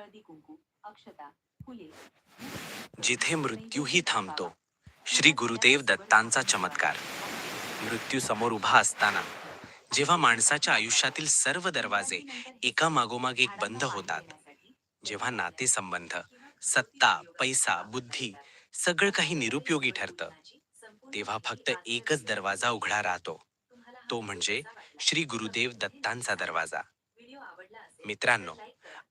हळदी कुंकू अक्षता फुले. जिथे मृत्यूही थांबतो श्री गुरुदेव दत्तांचा चमत्कार. मृत्यू समोर उभा असताना जेव्हा माणसाच्या आयुष्यातील सर्व दरवाजे एका मागोमाग एक बंद होतात जेव्हा नातेसंबंध सत्ता पैसा बुद्धी सगळं काही निरुपयोगी ठरतं. तेव्हा फक्त एकच दरवाजा उघडा राहतो. तो म्हणजे श्री गुरुदेव दत्तांचा दरवाजा. मित्रांनो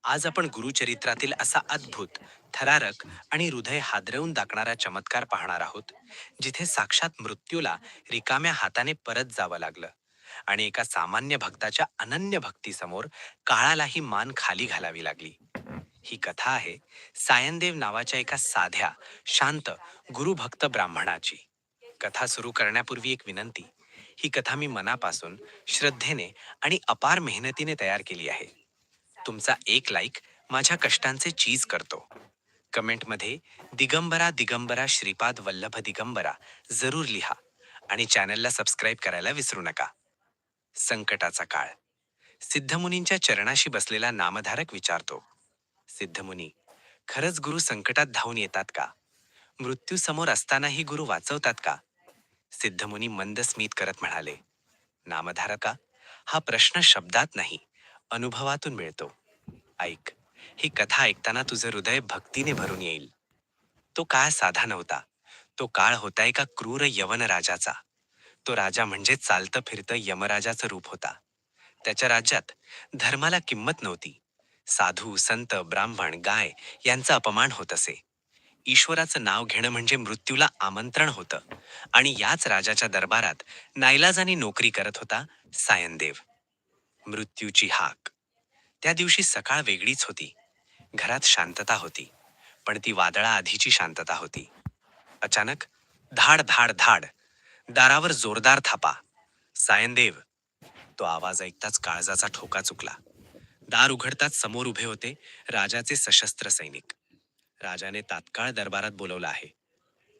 आज आपण गुरुचरित्रातील असा अद्भुत थरारक आणि हृदय हादरवून दाखणारा चमत्कार पाहणार आहोत जिथे साक्षात मृत्यूला रिकाम्या हाताने परत जावं लागलं आणि एका सामान्य भक्ताच्या अनन्य भक्तीसमोर काळालाही मान खाली घालावी लागली. ही कथा आहे सायनदेव नावाच्या एका साध्या शांत गुरुभक्त ब्राह्मणाची. कथा सुरू करण्यापूर्वी एक विनंती ही कथा मी मनापासून श्रद्धेने आणि अपार मेहनतीने तयार केली आहे. तुमचा एक लाईक माझ्या कष्टांचे चीज करतो. कमेंटमध्ये दिगंबरा दिगंबरा श्रीपाद वल्लभ दिगंबरा जरूर लिहा आणि चॅनलला सबस्क्राईब करायला विसरू नका. संकटाचा काळ. सिद्धमुनींच्या चरणाशी बसलेला नामधारक विचारतो सिद्धमुनी खरंच गुरु संकटात धावून येतात का? मृत्यू समोर असतानाही गुरु वाचवतात का? सिद्धमुनी मंद स्मित करत म्हणाले नामधारका हा प्रश्न शब्दात नाही अनुभवातून मिळतो. ऐक. ही कथा ऐकताना तुझं हृदय भक्तीने भरून येईल. तो काळ साधा नव्हता. तो काळ होता एका क्रूर यवन राजाचा तो राजा म्हणजे चालतं फिरतं यमराजाचं रूप होता. त्याच्या राज्यात धर्माला किंमत नव्हती. साधू संत ब्राह्मण गाय यांचा अपमान होत असे. ईश्वराचं नाव घेणं म्हणजे मृत्यूला आमंत्रण होतं. आणि याच राजाच्या दरबारात नाईलाजाने नोकरी करत होता सायनदेव मृत्यूची हाक. त्या दिवशी सकाळ वेगळीच होती. घरात शांतता होती पण ती वादळा आधीची शांतता होती. अचानक धाड धाड धाड दारावर जोरदार थापा. सायनदेव तो आवाज ऐकताच काळजाचा ठोका चुकला. दार उघडताच समोर उभे होते राजाचे सशस्त्र सैनिक. राजाने तात्काळ दरबारात बोलवलं आहे.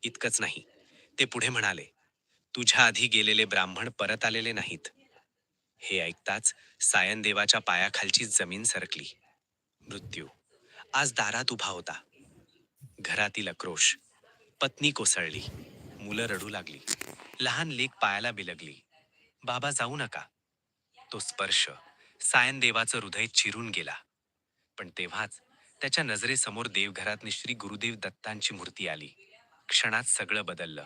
इतकंच नाही ते पुढे म्हणाले तुझ्या आधी गेलेले ब्राह्मण परत आलेले नाहीत. हे ऐकताच सायनदेवाच्या पायाखालची जमीन सरकली. मृत्यू. आज दारात उभा होता. घरातील आक्रोश. पत्नी कोसळली. मुलं रडू लागली. लहान लेक पायाला बिलगली. बाबा जाऊ नका. तो स्पर्श सायनदेवाचं हृदय चिरून गेला. पण तेव्हाच त्याच्या नजरेसमोर देवघरात श्री गुरुदेव दत्तांची मूर्ती आली. क्षणात सगळं बदललं.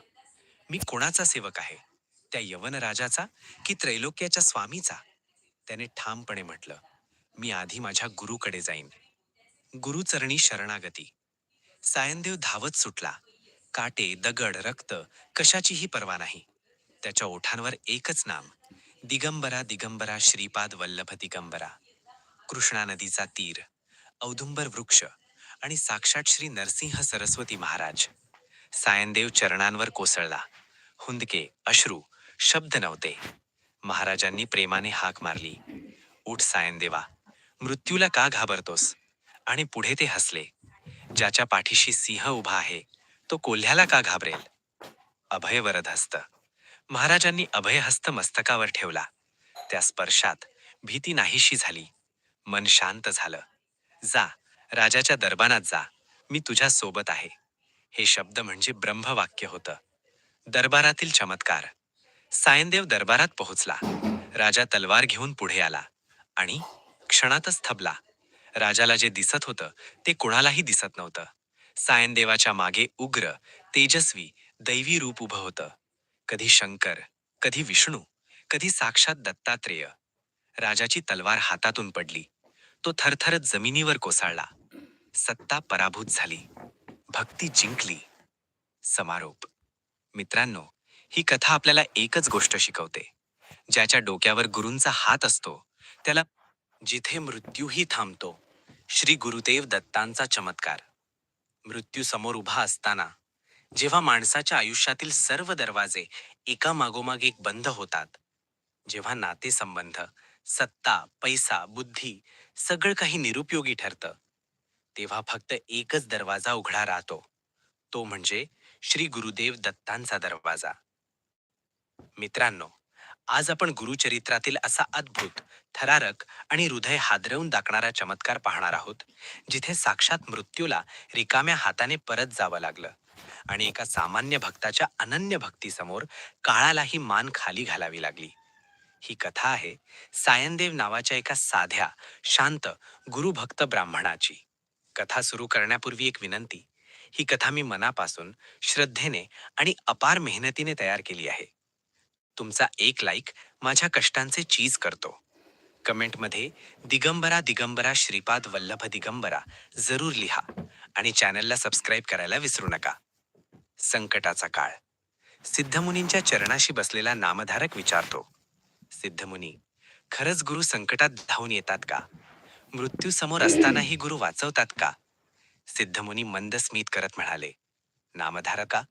मी कोणाचा सेवक आहे? त्या यवन राजाचा की त्रैलोक्याच्या स्वामीचा? त्याने ठामपणे म्हटलं मी आधी माझ्या गुरुकडे जाईन. गुरुचरणी शरणागती. सायनदेव धावत सुटला. काटे दगड रक्त कशाचीही पर्वा नाही. त्याच्या ओठांवर एकच नाम दिगंबरा दिगंबरा श्रीपाद वल्लभ दिगंबरा. कृष्णा नदीचा तीर औदुंबर वृक्ष आणि साक्षात श्री नरसिंह सरस्वती महाराज. सायनदेव चरणांवर कोसळला. हुंदके अश्रू शब्द नव्हते. महाराजांनी प्रेमाने हाक मारली. उठ सायनदेवा मृत्यूला का घाबरतोस? आणि पुढे ते हसले. ज्याच्या पाठीशी सिंह उभा आहे तो कोल्ह्याला का घाबरेल? अभय वरदहस्त. महाराजांनी अभयहस्त मस्तकावर ठेवला. त्या स्पर्शात भीती नाहीशी झाली. मन शांत झालं. जा राजाच्या दरबारात जा. मी तुझ्या सोबत आहे. हे शब्द म्हणजे ब्रह्मवाक्य होतं. दरबारातील चमत्कार. सायनदेव दरबारात पोहोचला. राजा तलवार घेऊन पुढे आला आणि क्षणातच थबला. राजाला जे दिसत होतं ते कुणालाही दिसत नव्हतं. सायनदेवाच्या मागे उग्र तेजस्वी दैवी रूप उभं होतं. कधी शंकर कधी विष्णू कधी साक्षात दत्तात्रेय. राजाची तलवार हातातून पडली. तो थरथरत जमिनीवर कोसळला. सत्ता पराभूत झाली. भक्ती जिंकली. समारोप. मित्रांनो ही कथा आपल्याला एकच गोष्ट शिकवते. ज्याच्या डोक्यावर गुरूंचा हात असतो त्याला जिथे मृत्यूही थांबतो श्री गुरुदेव दत्तांचा चमत्कार. मृत्यू समोर उभा असताना जेव्हा माणसाच्या आयुष्यातील सर्व दरवाजे एका मागोमाग एक बंद होतात जेव्हा नातेसंबंध सत्ता पैसा बुद्धी सगळं काही निरुपयोगी ठरतं तेव्हा फक्त एकच दरवाजा उघडा राहतो तो म्हणजे श्री गुरुदेव दत्तांचा दरवाजा. मित्रांनो आज आपण गुरुचरित्रातील असा अद्भुत थरारक आणि हृदय हादरवून दाखणारा चमत्कार पाहणार आहोत जिथे साक्षात मृत्यूला रिकाम्या हाताने परत जावं लागलं आणि एका सामान्य भक्ताच्या अनन्य भक्तीसमोर काळालाही मान खाली घालावी लागली. ही कथा आहे सायनदेव नावाच्या एका साध्या शांत गुरुभक्त ब्राह्मणाची. कथा सुरू करण्यापूर्वी एक विनंती ही कथा मी मनापासून श्रद्धेने आणि अपार मेहनतीने तयार केली आहे. तुमचा एक लाईक माझ्या कष्टांचे चीज करतो. कमेंटमध्ये दिगंबरा दिगंबरा श्रीपाद वल्लभ दिगंबरा जरूर लिहा आणि चॅनलला सबस्क्राईब करायला विसरू नका. संकटाचा काळ. सिद्धमुनींच्या चरणाशी बसलेला नामधारक विचारतो सिद्धमुनी खरंच गुरु संकटात धावून येतात का? मृत्यू समोर असतानाही गुरु वाचवतात का? सिद्धमुनी मंद स्मित करत म्हणाले नामधारका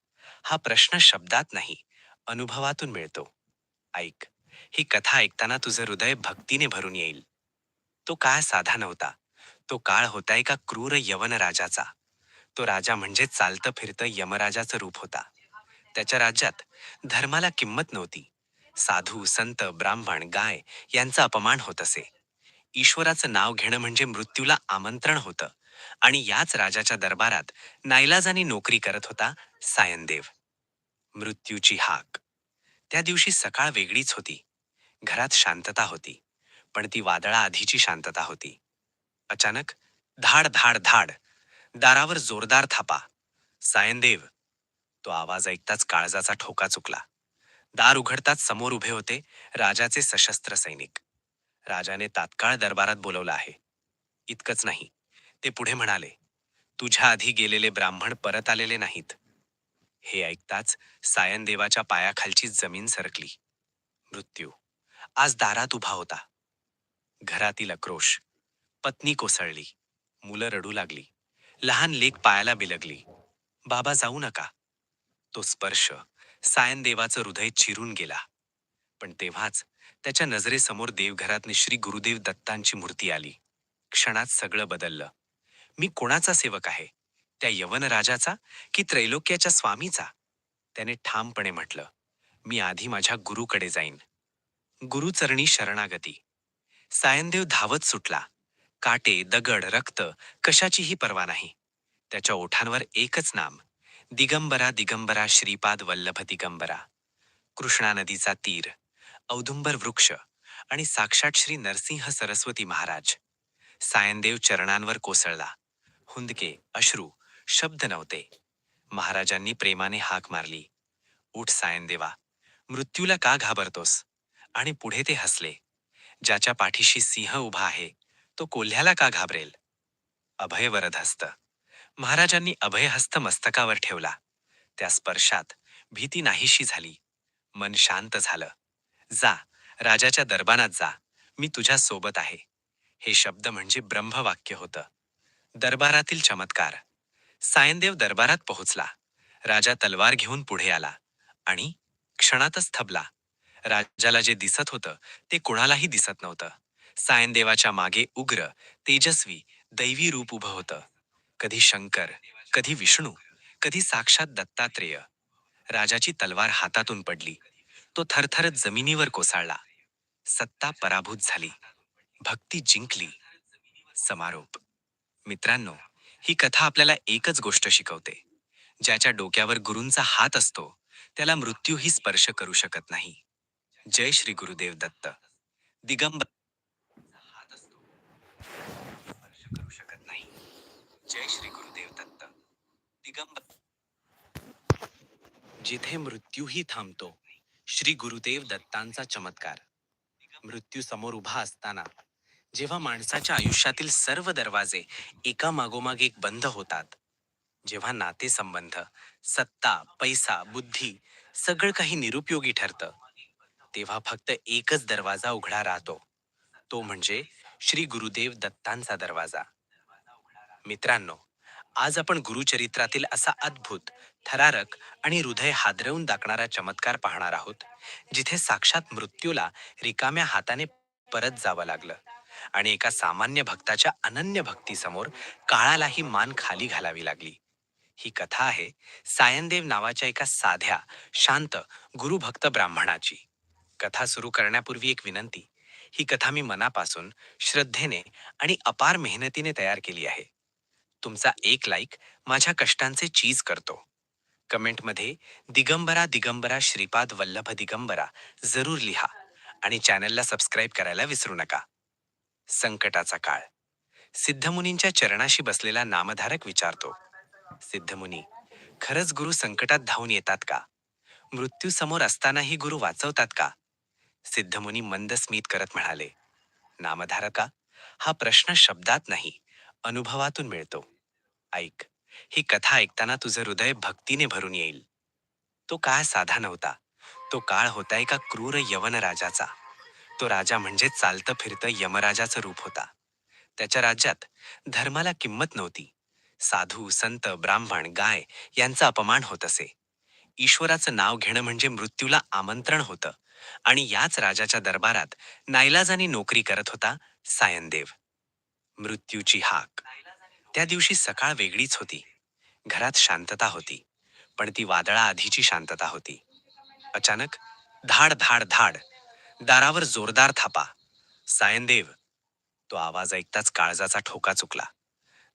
हा प्रश्न शब्दात नाही. अनुभवातून मिळतो. ऐक ही कथा ऐकताना तुझं हृदय भक्तीने भरून येईल. तो काळ साधा नव्हता. तो काळ होता एका क्रूर यवन राजाचा. तो राजा म्हणजे चालतं फिरतं यमराजाचं रूप होता. त्याच्या राज्यात धर्माला किंमत नव्हती. साधू संत ब्राह्मण गाय यांचा अपमान होत असे. ईश्वराचं नाव घेणं म्हणजे मृत्यूला आमंत्रण होतं. आणि याच राजाच्या दरबारात नाईलाजाने नोकरी करत होता सायनदेव. मृत्यूची हाक. त्या दिवशी सकाळ वेगळीच होती. घरात शांतता होती पण ती वादळा आधीची शांतता होती. अचानक धाड धाड धाड दारावर जोरदार थापा. सायनदेव तो आवाज ऐकताच काळजाचा ठोका चुकला. दार उघडताच समोर उभे होते राजाचे सशस्त्र सैनिक. राजाने तात्काळ दरबारात बोलवलं आहे. इतकंच नाही ते पुढे म्हणाले तुझ्या आधी गेलेले ब्राह्मण परत आलेले नाहीत. हे ऐकताच सायनदेवाच्या पायाखालची जमीन सरकली. मृत्यू. आज दारात उभा होता. घरातील आक्रोश. पत्नी कोसळली. मुलं रडू लागली. लहान लेक पायाला बिलगली. बाबा जाऊ नका. तो स्पर्श सायनदेवाचं हृदय चिरून गेला. पण तेव्हाच त्याच्या नजरेसमोर देवघरात श्री गुरुदेव दत्तांची मूर्ती आली. क्षणात सगळं बदललं. मी कोणाचा सेवक आहे? त्या यवन राजाचा की त्रैलोक्याच्या स्वामीचा? त्याने ठामपणे म्हटलं मी आधी माझ्या गुरुकडे जाईन. गुरुचरणी शरणागती. सायनदेव धावत सुटला. काटे दगड रक्त कशाचीही पर्वा नाही. त्याच्या ओठांवर एकच नाम दिगंबरा दिगंबरा श्रीपाद वल्लभ दिगंबरा. कृष्णा नदीचा तीर औदुंबर वृक्ष आणि साक्षात श्री नरसिंह सरस्वती महाराज. सायनदेव चरणांवर कोसळला. हुंदके अश्रू शब्द नव्हते. महाराजांनी प्रेमाने हाक मारली. उठ सायनदेवा मृत्यूला का घाबरतोस? आणि पुढे ते हसले. ज्याच्या पाठीशी सिंह उभा आहे तो कोल्ह्याला का घाबरेल? अभय वरदहस्त. महाराजांनी अभयहस्त मस्तकावर ठेवला. त्या स्पर्शात भीती नाहीशी झाली. मन शांत झालं. जा राजाच्या दरबारात जा. मी तुझ्या सोबत आहे. हे शब्द म्हणजे ब्रह्मवाक्य होतं. दरबारातील चमत्कार. सायनदेव दरबारात पोहोचला. राजा तलवार घेऊन पुढे आला आणि क्षणातच थबला. राजाला जे दिसत होतं ते कुणालाही दिसत नव्हतं. सायनदेवाच्या मागे उग्र तेजस्वी दैवी रूप उभं होतं. कधी शंकर कधी विष्णू कधी साक्षात दत्तात्रेय. राजाची तलवार हातातून पडली. तो थरथरत जमिनीवर कोसळला. सत्ता पराभूत झाली. भक्ती जिंकली. समारोप. मित्रांनो ही कथा आपल्याला एकच गोष्ट शिकवते. ज्याच्या डोक्यावर गुरूंचा हात असतो त्याला मृत्यूही स्पर्श करू शकत नाही. जय श्री गुरुदेव दत्त. दिगंबर हात असतो स्पर्श करू शकत नाही जय श्री गुरुदेव दत्त. दिगंबर जिथे मृत्यूही थांबतो श्री गुरुदेव दत्तांचा चमत्कार. मृत्यू समोर उभा असताना जेव्हा माणसाच्या आयुष्यातील सर्व दरवाजे एका मागोमाग एक बंद होतात जेव्हा नातेसंबंध सत्ता पैसा बुद्धी सगळं काही निरुपयोगी ठरतं तेव्हा फक्त एकच दरवाजा उघडा राहतो. तो म्हणजे श्री गुरुदेव दत्तांचा दरवाजा. मित्रांनो आज आपण गुरुचरित्रातील असा अद्भुत थरारक आणि हृदय हादरवून दाखणारा चमत्कार पाहणार आहोत जिथे साक्षात मृत्यूला रिकाम्या हाताने परत जावं लागलं. आणि एका सामान्य भक्ताच्या अनन्य भक्तीसमोर काळालाही मान खाली घालावी लागली. ही कथा आहे सायनदेव नावाच्या एका साध्या शांत गुरुभक्त ब्राह्मणाची. कथा सुरू करण्यापूर्वी एक विनंती ही कथा मी मनापासून श्रद्धेने आणि अपार मेहनतीने तयार केली आहे. तुमचा एक लाईक माझ्या कष्टांचे चीज करतो. कमेंटमध्ये दिगंबरा दिगंबरा श्रीपाद वल्लभ दिगंबरा जरूर लिहा आणि चॅनलला सबस्क्राईब करायला विसरू नका. संकटाचा काळ. सिद्धमुनींच्या चरणाशी बसलेला नामधारक विचारतो सिद्धमुनी खरंच गुरु संकटात धावून येतात का? मृत्यू समोर असतानाही गुरु वाचवतात का? सिद्धमुनी मंद स्मित करत म्हणाले नामधारका हा प्रश्न शब्दात नाही अनुभवातून मिळतो. ऐक ही कथा ऐकताना तुझं हृदय भक्तीने भरून येईल. तो काळ साधा नव्हता. तो काळ होता एका क्रूर यवन राजाचा तो राजा म्हणजे चालतं फिरतं यमराजाचं रूप होता. त्याच्या राज्यात धर्माला किंमत नव्हती. साधू संत ब्राह्मण गाय यांचा अपमान होत असे. ईश्वराचं नाव घेणं म्हणजे मृत्यूला आमंत्रण होतं आणि याच राजाच्या दरबारात नाईलाजानी नोकरी करत होता सायनदेव मृत्यूची हाक. त्या दिवशी सकाळ वेगळीच होती. घरात शांतता होती पण ती वादळा आधीची शांतता होती. अचानक धाड धाड धाड दारावर जोरदार थापा. सायनदेव तो आवाज ऐकताच काळजाचा ठोका चुकला.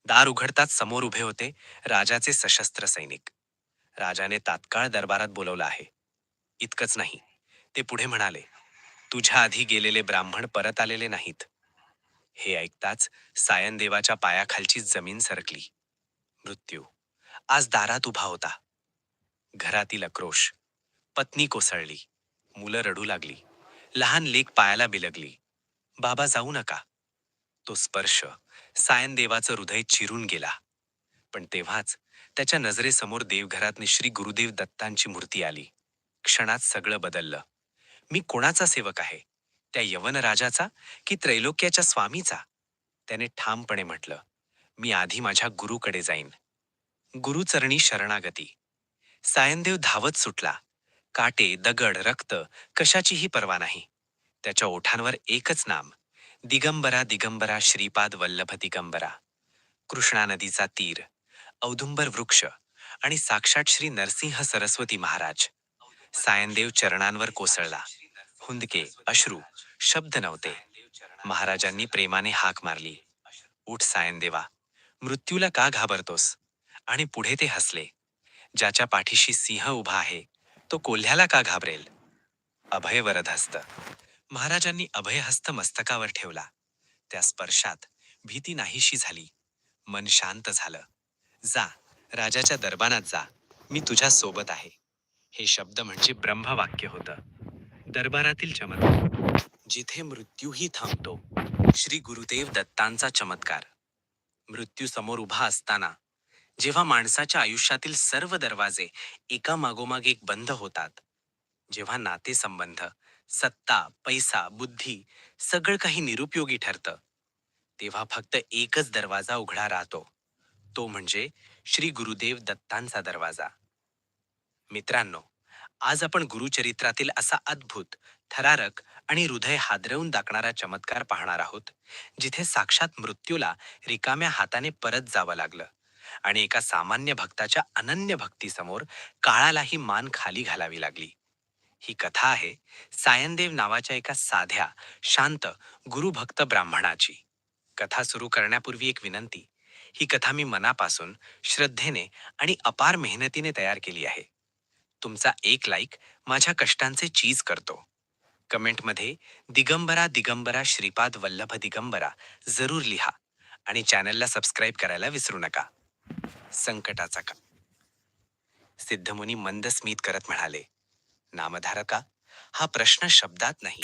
दार उघडताच समोर उभे होते राजाचे सशस्त्र सैनिक. राजाने तात्काळ दरबारात बोलवलं आहे. इतकंच नाही. ते पुढे म्हणाले तुझ्या आधी गेलेले ब्राह्मण परत आलेले नाहीत. हे ऐकताच सायनदेवाच्या पायाखालची जमीन सरकली. मृत्यू. आज दारात उभा होता. घरातील आक्रोश. पत्नी कोसळली. मुलं रडू लागली. लहान लेक पायाला बिलगली. बाबा जाऊ नका. तो स्पर्श सायनदेवाचं हृदय चिरून गेला. पण तेव्हाच त्याच्या नजरेसमोर देवघरात श्री गुरुदेव दत्तांची मूर्ती आली. क्षणात सगळं बदललं. मी कोणाचा सेवक आहे? त्या यवनराजाचा की त्रैलोक्याच्या स्वामीचा? त्याने ठामपणे म्हटलं मी आधी माझ्या गुरुकडे जाईन. गुरुचरणी शरणागती. सायनदेव धावत सुटला. काटे दगड रक्त कशाचीही पर्वा नाही. त्याच्या ओठांवर एकच नाम दिगंबरा दिगंबरा श्रीपाद वल्लभ दिगंबरा. कृष्णा नदीचा तीर औदुंबर वृक्ष आणि साक्षात श्री नरसिंह सरस्वती महाराज. सायनदेव चरणांवर कोसळला. हुंदके अश्रू शब्द नव्हते. महाराजांनी प्रेमाने हाक मारली. उठ सायनदेवा मृत्यूला का घाबरतोस? आणि पुढे ते हसले. ज्याच्या पाठीशी सिंह उभा आहे तो कोल्ह्याला का घाबरेल? अभय वरदहस्त महाराजांनी अभयहस्त मस्तकावर ठेवला. त्या स्पर्शात भीती नाहीशी झाली. मन शांत झालं. जा राजाच्या दरबारात जा. मी तुझ्या सोबत आहे. हे शब्द म्हणजे ब्रह्मवाक्य होतं. दरबारातील चमत्कार. जिथे मृत्यूही थांबतो. श्री गुरुदेव दत्तांचा चमत्कार. मृत्यू समोर उभा असताना जेव्हा माणसाच्या आयुष्यातील सर्व दरवाजे एकामागोमाग एक बंद होतात जेव्हा नातेसंबंध सत्ता पैसा बुद्धी सगळं काही निरुपयोगी ठरतं तेव्हा फक्त एकच दरवाजा उघडा राहतो. तो म्हणजे श्री गुरुदेव दत्तांचा दरवाजा. मित्रांनो आज आपण गुरुचरित्रातील असा अद्भुत थरारक आणि हृदय हादरवून दाखणारा चमत्कार पाहणार आहोत जिथे साक्षात मृत्यूला रिकाम्या हाताने परत जावं लागलं. आणि एका सामान्य भक्ताच्या अनन्य भक्तीसमोर काळालाही मान खाली घालावी लागली. ही कथा आहे सायनदेव नावाच्या एका साध्या शांत गुरुभक्त ब्राह्मणाची. कथा सुरू करण्यापूर्वी एक विनंती ही कथा मी मनापासून श्रद्धेने आणि अपार मेहनतीने तयार केली आहे. तुमचा एक लाईक माझ्या कष्टांचे चीज करतो. कमेंटमध्ये दिगंबरा दिगंबरा श्रीपाद वल्लभ दिगंबरा जरूर लिहा आणि चॅनलला सबस्क्राईब करायला विसरू नका. संकटाचा का सिद्धमुनी मंद स्मित करत म्हणाले नामधारका हा प्रश्न शब्दात नाही.